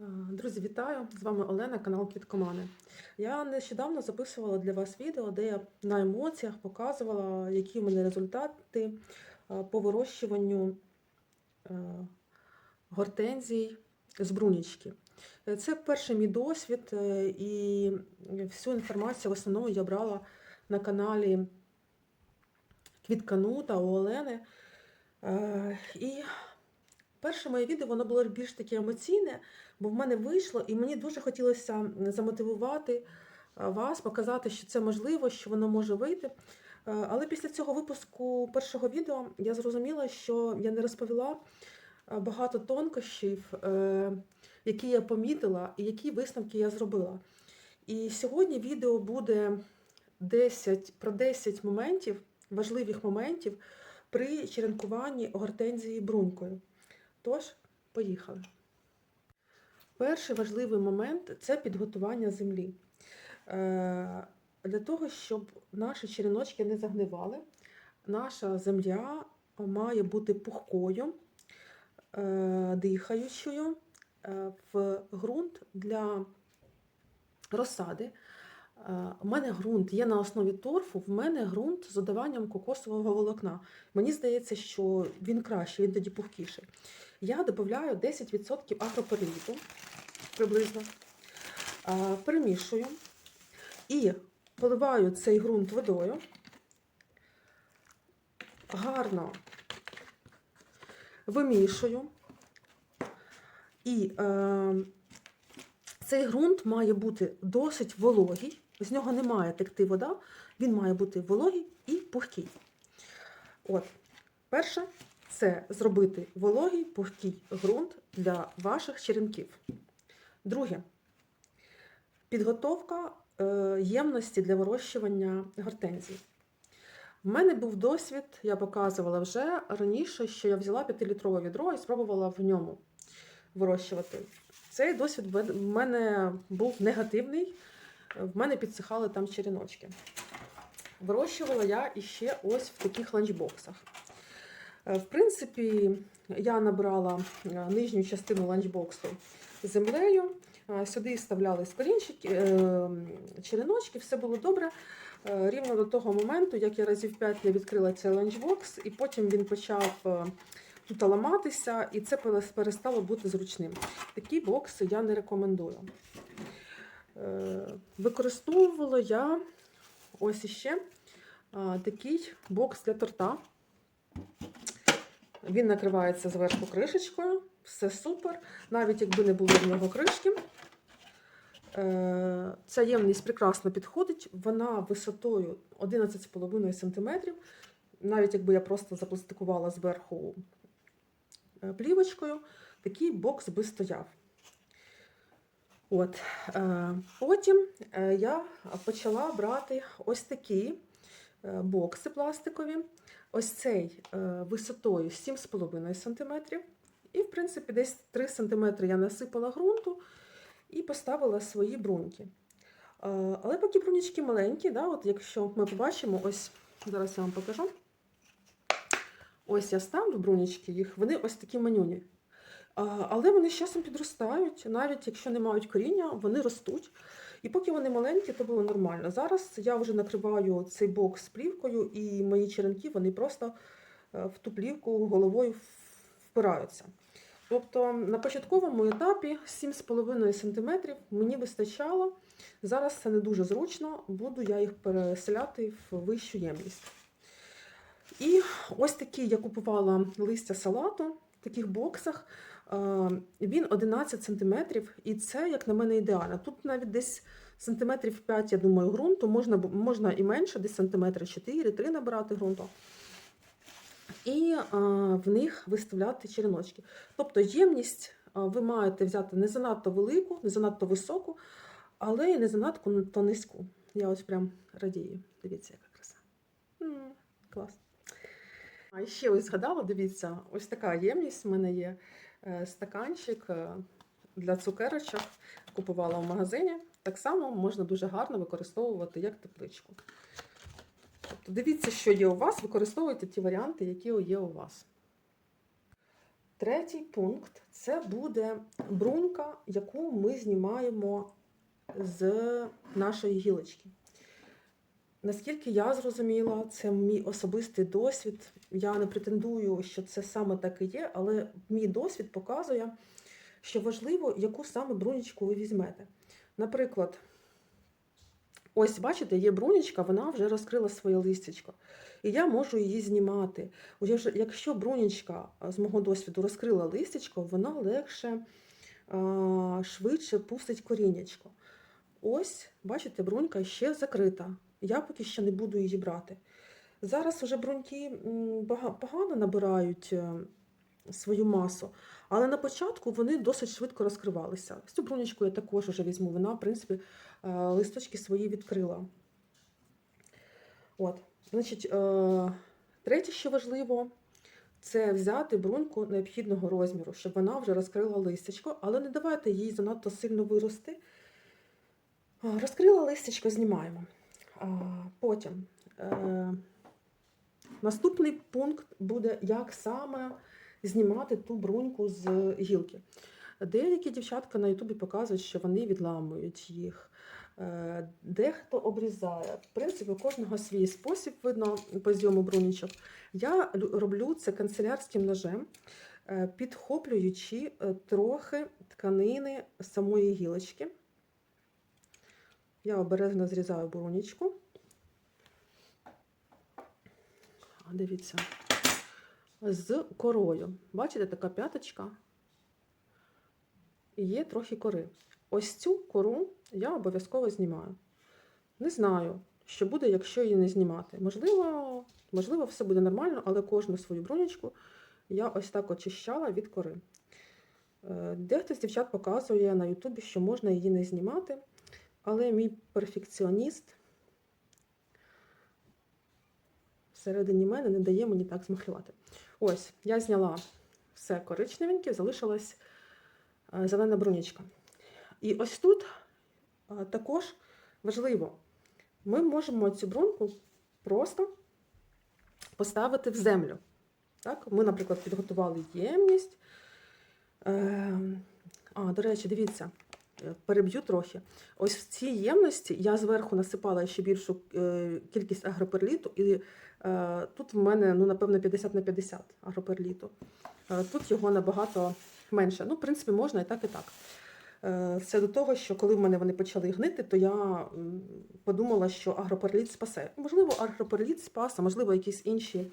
Е, Друзі, вітаю! З вами Олена, канал Квіткомани. Я нещодавно записувала для вас відео, де я на емоціях показувала, які в мене результати е, по вирощуванню е, гортензій з брунічки. Це перший мій досвід, і всю інформацію в основному я брала на каналі Квіткану та у Олени. І перше моє відео воно було більш таке емоційне, бо в мене вийшло, і мені дуже хотілося замотивувати е, вас, показати, що це можливо, що воно може вийти. Е, Але після цього випуску першого відео я зрозуміла, що я не розповіла е, багато тонкощів, які я помітила, і які висновки я зробила. І сьогодні відео буде 10, про 10 моментів, важливих моментів при черенкуванні гортензії брунькою. Тож, поїхали. Перший важливий момент це підготування землі. Е, Для того, щоб наші череночки не загнивали, наша земля має бути пухкою, е, дихаючою е, в ґрунт для розсади. Е, У мене ґрунт є на основі торфу, в мене ґрунт з додаванням кокосового волокна. Мені здається, що він кращий, він тоді пухкіший. Я додаю 10% агроперліту приблизно, е, перемішую і поливаю цей ґрунт водою. Гарно вимішую. І е, цей ґрунт має бути досить вологий, з нього не має текти вода, він має бути вологий і пухкий. От, перше, це зробити вологий, пухкий ґрунт для ваших черенків. Друге, підготовка е, ємності для вирощування гортензій. В мене був досвід, я показувала вже раніше, що я взяла 5-літрове відро і спробувала в ньому вирощувати. Цей досвід в мене був негативний, в мене підсихали там черіночки. Вирощувала я іще ось в таких ланчбоксах. Е, В принципі, я набрала е, нижню частину ланчбоксу землею. Е, Сюди вставляли корінчики, е, череночки, все було добре. Рівно до того моменту, як я разів 5 я відкрила цей ланчбокс, і потім він почав тут ламатися, і це перестало бути зручним. Такі бокси я не рекомендую. Е, Використовувала я ось іще такий бокс для торта. Він накривається зверху кришечкою, все супер. Навіть якби не було в нього кришки. Е, Ця ємність прекрасно підходить, вона висотою 11,5 см. Навіть якби я просто запластикувала зверху е, плівочкою, такий бокс би стояв. От. е, Потім е, я почала брати ось такі е, бокси пластикові. Ось цей висотою 7,5 см. І, в принципі, десь 3 см я насипала ґрунту і поставила свої бруньки. Але поки брунічки маленькі, да, от якщо ми побачимо, ось зараз я вам покажу. Ось я ставлю брунічки їх, вони ось такі манюні. Але вони з часом підростають, навіть якщо не мають коріння, вони ростуть. І поки вони маленькі, то було нормально. Зараз я вже накриваю цей бокс плівкою, і мої черенки вони просто е, в ту плівку головою впираються. Тобто на початковому етапі 7,5 см мені вистачало. Зараз це не дуже зручно, буду я їх переселяти в вищу ємність. І ось такі я купувала листя салату в таких боксах. Е, Він 11 см, і це, як на мене, ідеально. Тут навіть десь сантиметрів 5, я думаю, ґрунту, можна, можна і менше, десь сантиметри 4-3 набирати ґрунту. І е, в них виставляти череночки. Тобто ємність е, ви маєте взяти не занадто велику, не занадто високу, але і не занадто низьку. Я ось прям радію. Дивіться, яка краса. М, клас. А ще ось згадала, дивіться, ось така ємність в мене є. Е, Стаканчик е, для цукерочок. Купувала в магазині. Так само можна дуже гарно використовувати як тепличку. Тобто дивіться, що є у вас, використовуйте ті варіанти, які є у вас. Третій пункт це буде брунька, яку ми знімаємо з нашої гілочки. Наскільки я зрозуміла, це мій особистий досвід. Я не претендую, що це саме так і є, але мій досвід показує, що важливо, яку саме брунічку ви візьмете. Наприклад, ось бачите, є брунічка, вона вже розкрила своє листячко. І я можу її знімати. Якщо брунічка з мого досвіду розкрила листячко, вона легше, швидше пустить коріннячко. Ось, бачите, брунька ще закрита. Я поки що не буду її брати. Зараз вже бруньки погано набирають е, свою масу, але на початку вони досить швидко розкривалися. Цю брунечку я також вже візьму. Вона, в принципі, е, листочки свої відкрила. От. Значить, е, третє, що важливо, це взяти бруньку необхідного розміру, щоб вона вже розкрила листячко, але не давайте їй занадто сильно вирости. Розкрила листячко, знімаємо. Потім е, наступний пункт буде, як саме знімати ту бруньку з гілки. Деякі дівчатка на Ютубі показують, що вони відламують їх. Е, Дехто обрізає. В принципі, у кожного свій спосіб видно по зйому брунічок. Я роблю це канцелярським ножем, е, підхоплюючи трохи тканини самої гілочки. Я обережно зрізаю брунічку. А, Дивіться, з корою. Бачите, така п'яточка. І є трохи кори. Ось цю кору я обов'язково знімаю. Не знаю, що буде, якщо її не знімати. Можливо, можливо, все буде нормально, але кожну свою бронечку я ось так очищала від кори. Е, Дехто з дівчат показує на Ютубі, що можна її не знімати, але мій перфекціоніст всередині мене не дає мені так змахлювати. Ось, я зняла все коричневеньке, залишилась е, зелена брунічка. І ось тут е, також важливо, ми можемо цю бруньку просто поставити в землю. Так? Ми, наприклад, підготували ємність. Е, А, до речі, дивіться, переб'ю трохи. Ось в цій ємності я зверху насипала ще більшу е, кількість агроперліту, і е, тут в мене, ну, напевно, 50 на 50 агроперліту. Е, Тут його набагато менше. Ну, в принципі, можна і так, і так. Це до того, що коли в мене вони почали гнити, то я подумала, що агроперліт спасе. Можливо, агроперліт спас, а можливо, якісь інші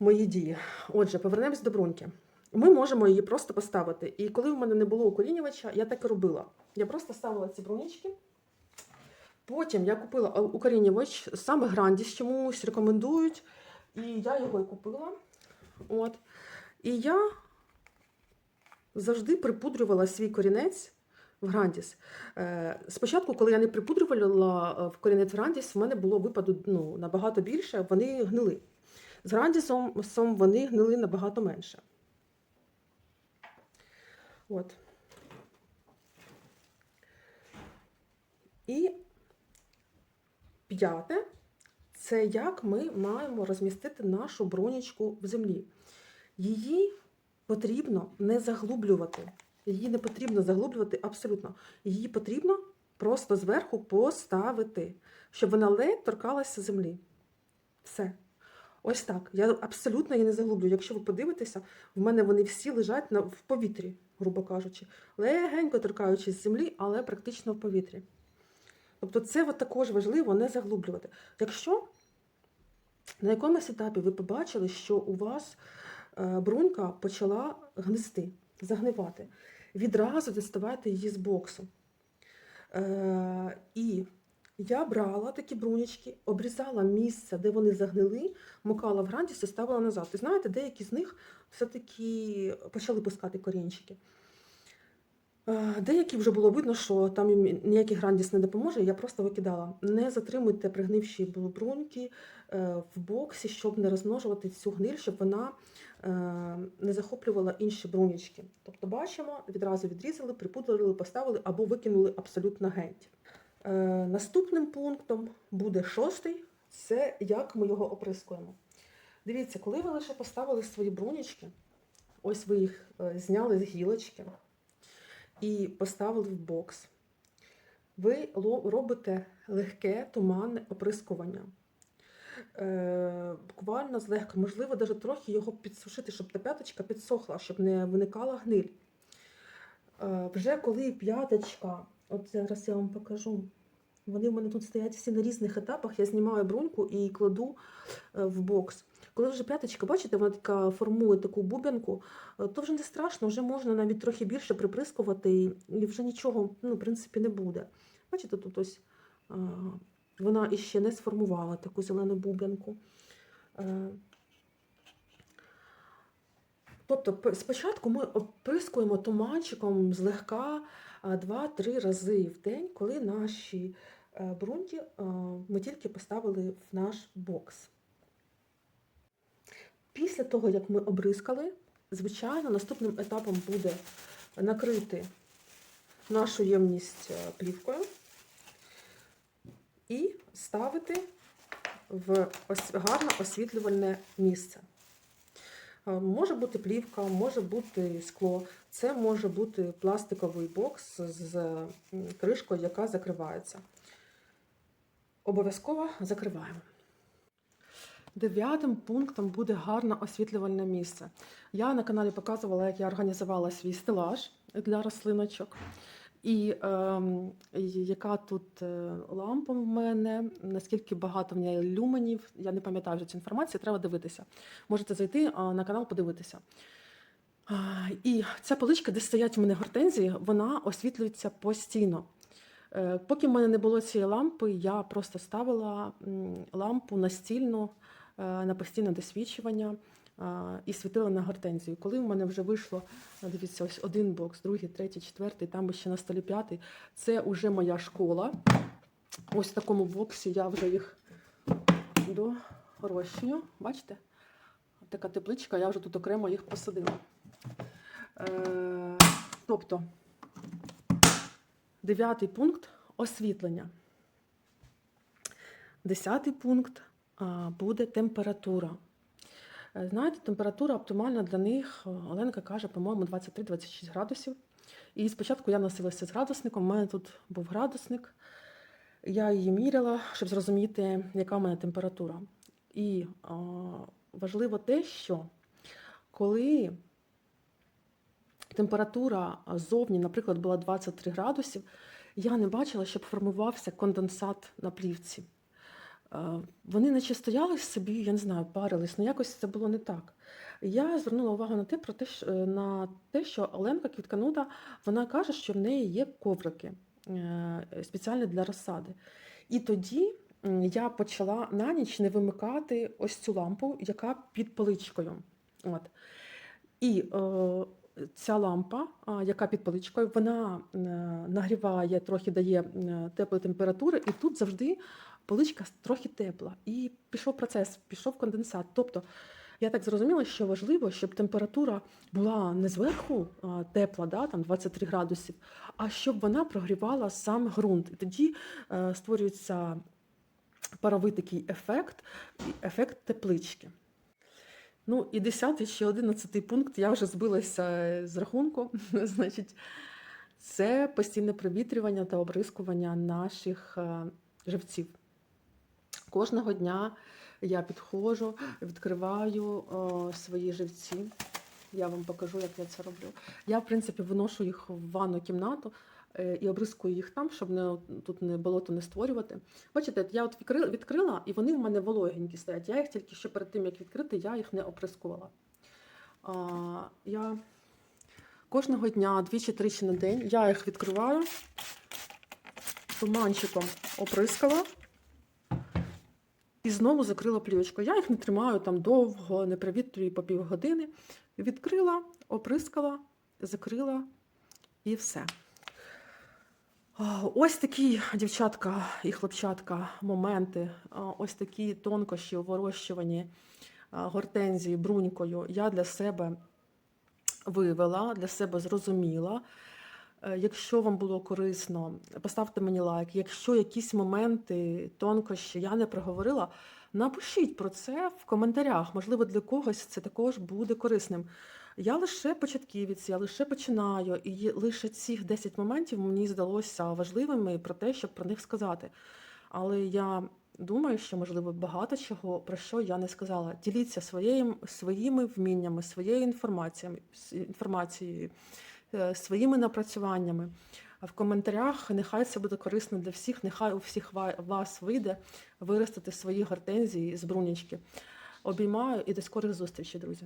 мої дії. Отже, повернемось до бруньки. Ми можемо її просто поставити. І коли в мене не було укорінювача, я так і робила. Я просто ставила ці брунічки. Потім я купила е, укорінювач, саме Грандіс чомусь рекомендують. І я його і купила. От. І я завжди припудрювала свій корінець в Грандіс. Е, Спочатку, коли я не припудрювала е, в корінець Грандіс, в мене було випаду ну, набагато більше, вони гнили. З Грандісом вони гнили набагато менше. От. І п'яте це як ми маємо розмістити нашу бронічку в землі. Її потрібно не заглублювати. Її не потрібно заглублювати абсолютно. Її потрібно просто зверху поставити, щоб вона ледь торкалася землі. Все. Ось так. Я абсолютно її не заглублю. Якщо ви подивитеся, в мене вони всі лежать в повітрі, грубо кажучи, легенько торкаючись землі, але практично в повітрі. Тобто це от також важливо не заглублювати. Якщо на якомусь етапі ви побачили, що у вас е, брунька почала гнисти, загнивати, відразу діставайте її з боксу. Е, і я брала такі брунічки, обрізала місце, де вони загнили, мукала в грантіс і ставила назад. І знаєте, деякі з них все-таки почали пускати корінчики. Е, Деякі вже було видно, що там їм ніякий грандіс не допоможе, я просто викидала. Не затримуйте пригнивші бруньки е, в боксі, щоб не розмножувати цю гниль, щоб вона е, не захоплювала інші брунічки. Тобто бачимо, відразу відрізали, припудрили, поставили або викинули абсолютно геть. Е, Наступним пунктом буде шостий це як ми його оприскуємо. Дивіться, коли ви лише поставили свої брунічки, ось ви їх е, зняли з гілочки і поставили в бокс. Ви робите легке туманне оприскування. Е, буквально злегка, можливо, навіть трохи його підсушити, щоб та п'яточка підсохла, щоб не виникала гниль. Вже коли п'яточка, от зараз я вам покажу, вони в мене тут стоять всі на різних етапах. Я знімаю бруньку і кладу е, в бокс. Коли вже п'яточка, бачите, вона така формує таку бубянку, е, то вже не страшно, вже можна навіть трохи більше приприскувати, і, вже нічого, ну, в принципі, не буде. Бачите, тут ось е, вона іще не сформувала таку зелену бубянку. Е, Тобто спочатку ми оприскуємо туманчиком злегка 2-3 рази в день, коли наші е, бруньки е, ми тільки поставили в наш бокс. Після того, як ми обрискали, звичайно, наступним етапом буде накрити нашу ємність е, плівкою і ставити в гарно освітлювальне місце. Е, Може бути плівка, може бути скло, це може бути пластиковий бокс з кришкою, яка закривається. Обов'язково закриваємо. Дев'ятим пунктом буде гарне освітлювальне місце. Я на каналі показувала, як я організувала свій стелаж для рослиночок. І і яка тут е, лампа в мене, наскільки багато в неї люменів, я не пам'ятаю вже цю інформацію, треба дивитися. Можете зайти на канал, подивитися. І ця поличка, де стоять в мене гортензії, вона освітлюється постійно. Е, Поки в мене не було цієї лампи, я просто ставила лампу настільну е, на постійне досвідчування і світила на гортензію. Коли в мене вже вийшло, дивіться, ось один бокс, другий, третій, четвертий, там ще на столі п'ятий, це вже моя школа. Ось в такому боксі я вже їх дорощую. Бачите? Така тепличка, я вже тут окремо їх посадила. Е, тобто, дев'ятий пункт освітлення. Десятий пункт буде температура. Е, Знаєте, температура оптимальна для них, е, Оленка каже, по-моєму, 23-26 градусів. І спочатку я носилася з градусником, у мене тут був градусник. Я її міряла, щоб зрозуміти, яка в мене температура. І а, важливо те, що коли температура зовні, наприклад, була 23 градусів, я не бачила, щоб формувався конденсат на плівці. Е, Вони наче стояли собі, я не знаю, парились, але якось це було не так. Я звернула увагу на те, про те, що, е, на те, що Оленка Квітканута, вона каже, що в неї є коврики е, спеціальні для розсади. І тоді я почала на ніч не вимикати ось цю лампу, яка під поличкою. От. І е, ця лампа, яка під поличкою, вона нагріває, трохи дає теплої температури, і тут завжди поличка трохи тепла. І пішов процес, пішов конденсат. Тобто я так зрозуміла, що важливо, щоб температура була не зверху тепла, да, там 23 градусів, а щоб вона прогрівала сам ґрунт. І тоді е, створюється паровий такий ефект, ефект теплички. Ну і 10 ще 11 пункт, я вже збилася з рахунку. Значить, це постійне провітрювання та обрискування наших е, живців. Кожного дня я підходжу, відкриваю о, свої живці. Я вам покажу, як я це роблю. Я, в принципі, виношу їх в ванну кімнату е, і обрискую їх там, щоб не, тут не болото не створювати. Бачите, я от відкрила, і вони в мене вологенькі стоять. Я їх тільки ще перед тим, як відкрити, я їх не оприскувала. А, я кожного дня, двічі-тричі на день, я їх відкриваю, туманчиком оприскала. І знову закрила плівочку. Я їх не тримаю там довго, не привітрюю по півгодини. Відкрила, оприскала, закрила і все. Ось такі, дівчатка і хлопчатка, моменти, ось такі тонкощі а, гортензії брунькою я для себе вивела, для себе зрозуміла. Е, Якщо вам було корисно, поставте мені лайк. Якщо якісь моменти, тонкощі я не проговорила, напишіть про це в коментарях. Можливо, для когось це також буде корисним. Я лише початківець, я лише починаю, і лише ці 10 моментів мені здалося важливими про те, щоб про них сказати. Але я думаю, що можливо багато чого про що я не сказала. Діліться своїм, своїми вміннями, своєю інформацією, інформацією, своїми напрацюваннями. В коментарях нехай це буде корисно для всіх, нехай у всіх вас вийде виростити свої гортензії з брунячки. Обіймаю і до скорих зустрічей, друзі.